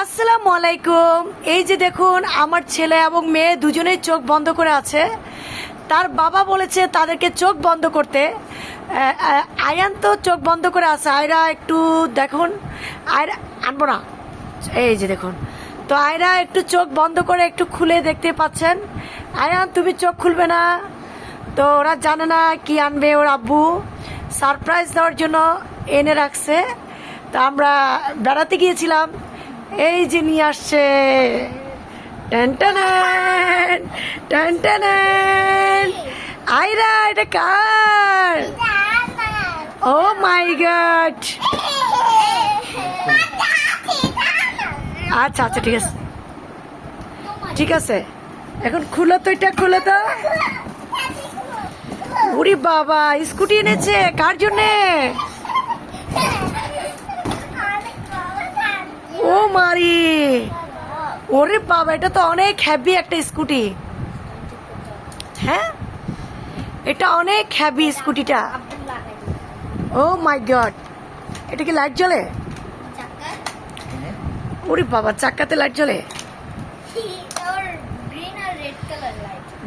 আসসালামু আলাইকুম। এই যে দেখুন, আমার ছেলে এবং মেয়ে দুজনেই চোখ বন্ধ করে আছে। তার বাবা বলেছে তাদেরকে চোখ বন্ধ করতে। আয়ান তো চোখ বন্ধ করে আছে। আয়রা একটু দেখুন। আয়রা, আনব না। এই যে দেখুন। তো আয়রা একটু চোখ বন্ধ করে একটু খুলে দেখতে পাচ্ছেন। আয়ান, তুমি চোখ খুলবে না। তো ওরা জানে না কি আনবে ওর আব্বু। সারপ্রাইজ দেওয়ার জন্য এনে রাখছে। তা আমরা বেড়াতে গিয়েছিলাম। এই যে নিয়ে আসছে। ট্যান্টানেন, ট্যান্টানেন। আইরা এটা কার? ও মাই গড। আচ্ছা আচ্ছা ঠিক আছে। ঠিক আছে। এখন খুলো তো এটা খুলো তো। উরি বাবা স্কুটি এনেছে কার জন্যে? ও মারি। ওরে বাবা এটা তো অনেক হ্যাভি একটা স্কুটি। হ্যাঁ? এটা অনেক হ্যাভি স্কুটিটা। Oh my god. এটা কি লাইট জ্বলে? ওরে বাবা চাক্কাতে লাইট জ্বলে।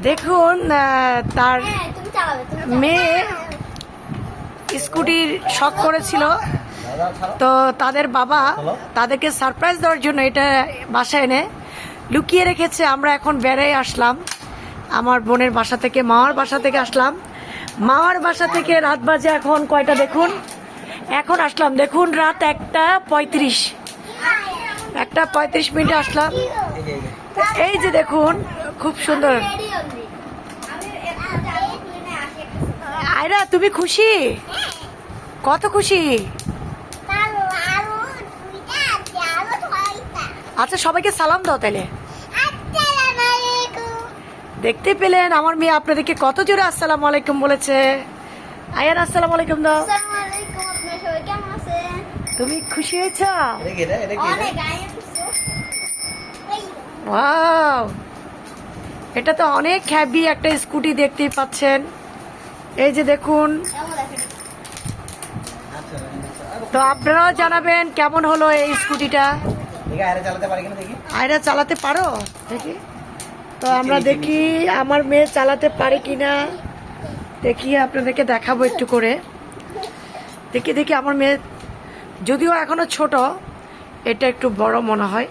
দেখুন তার মেয়ে স্কুটির শখ করেছিল। তো তাদের বাবা তাদেরকে সারপ্রাইজ দেওয়ার জন্য এটা বাসায় এনে লুকিয়ে রেখেছে। আমরা এখন বেড়াই আসলাম। আমার বোনের বাসা থেকে মামার বাসা থেকে আসলাম। মামার বাসা থেকে রাত বাজে এখন কয়টা দেখুন? এখন আসলাম দেখুন রাত একটা পঁয়ত্রিশ। একটা পঁয়ত্রিশ মিনিটে আসলাম। এই যে দেখুন খুব সুন্দর। আয়রা তুমি খুশি? কত খুশি? আচ্ছা সবাইকে সালাম দাও তাহলে। দেখতে পেলেন আমার মেয়ে আপনাদেরকে কত জোরে আসসালামু আলাইকুম বলেছে। আয়ান আসসালাম আলাইকুম দাও তুমি খুশি হয়েছ? ওয়াও। এটা তো অনেক হ্যাভি একটা স্কুটি দেখতেই পাচ্ছেন। এই যে দেখুন। তো আপনারাও জানাবেন কেমন হলো এই স্কুটিটা? চালাতে পারি কিনা দেখি। আয়রা চালাতে পারো? দেখি। তো আমরা দেখি আমার মেয়ে চালাতে পারে কিনা। দেখি আপনাদেরকে দেখাবো একটু করে। দেখি দেখি আমার মেয়ে যদিও এখনও ছোট এটা একটু বড় মনে হয়।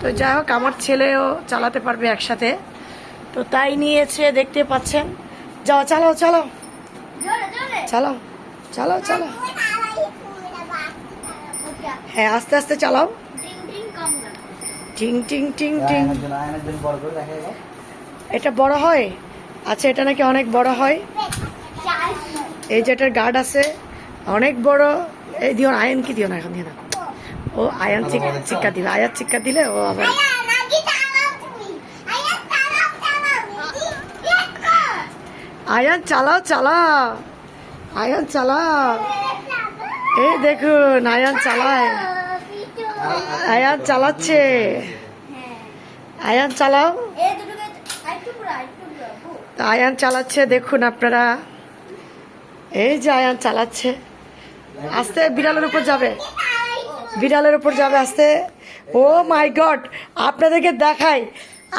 তো যাই হোক আমার ছেলেও চালাতে পারবে একসাথে। তো তাই নিয়েছে দেখতে পাচ্ছেন। যাও চালাও চালাও। চালাও চালাও চালাও। হ্যাঁ আস্তে আস্তে চালাও। টিং টিং টিং টিং। এটা বড় হয়? আচ্ছা এটা নাকি অনেক বড় হয়? এই যে এটার গার্ড আছে অনেক বড়। এই দিও না আয়ন কি দিও না এখন দিও না। ও আয়ন চিক- চিক্কা দিলে আয়ার চিক্কা দিলে ও আবার আয়ান চালাও চালাও। আয়ান চালাও। এই দেখুন আয়ান চালায়। আয়ান চালাচ্ছে। আয়ান চালাও। তা আয়ান চালাচ্ছে দেখুন আপনারা। এই যে আয়ান চালাচ্ছে। আস্তে বিড়ালের উপর যাবে। বিড়ালের উপর যাবে আস্তে। ও মাই গড আপনাদেরকে দেখাই।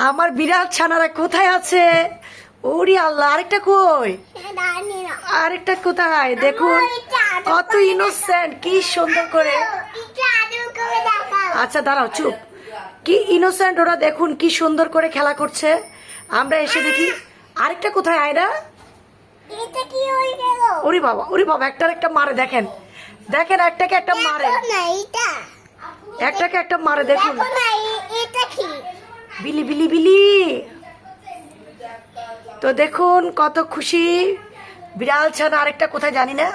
আমার বিড়াল ছানারা কোথায় আছে? ওরি আল্লাহ আরেকটা কই? আরেকটা কোথায়? দেখুন কত ইনোসেন্ট কি সুন্দর করে। আচ্ছা দাঁড়াও চুপ। কি ইনোসেন্ট ওরা দেখুন কি সুন্দর করে খেলা করছে। আমরা এসে দেখি আরেকটা কোথায় আয়রা? ওরে বাবা ওরে বাবা একটার একটা মারে দেখেন। দেখেন একটাকে একটা মারে। একটাকে একটা মারে দেখুন। বিলি বিলি বিলি। তো দেখুন কত খুশি। বিড়াল ছানা আরেকটা কোথায় জানি না।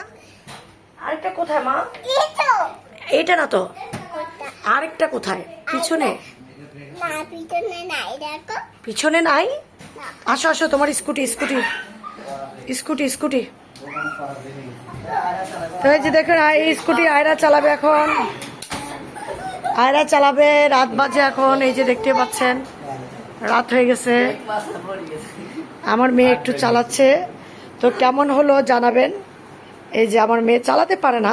আরেকটা কোথায় মা? এটা না তো? আরেকটা কোথায়? পিছনে? পিছনে নাই আসো আসো তোমার স্কুটি স্কুটি। Scooty scooty. তো এই যে দেখুন এই স্কুটি আয়রা চালাবে এখন। আয়রা চালাবে রাত বাজে এখন এই যে দেখতে পাচ্ছেন রাত হয়ে গেছে। আমার মেয়ে একটু চালাচ্ছে। তো কেমন হলো জানাবেন? এই যে আমার মেয়ে চালাতে পারে না।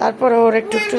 তারপর ওর একটু একটু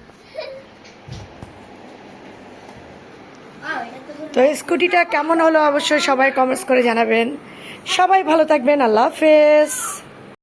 তো স্কুটিটা কেমন হলো অবশ্যই সবাই কমেন্টস করে জানাবেন। সবাই ভালো থাকবেন আল্লাহ হাফেজ।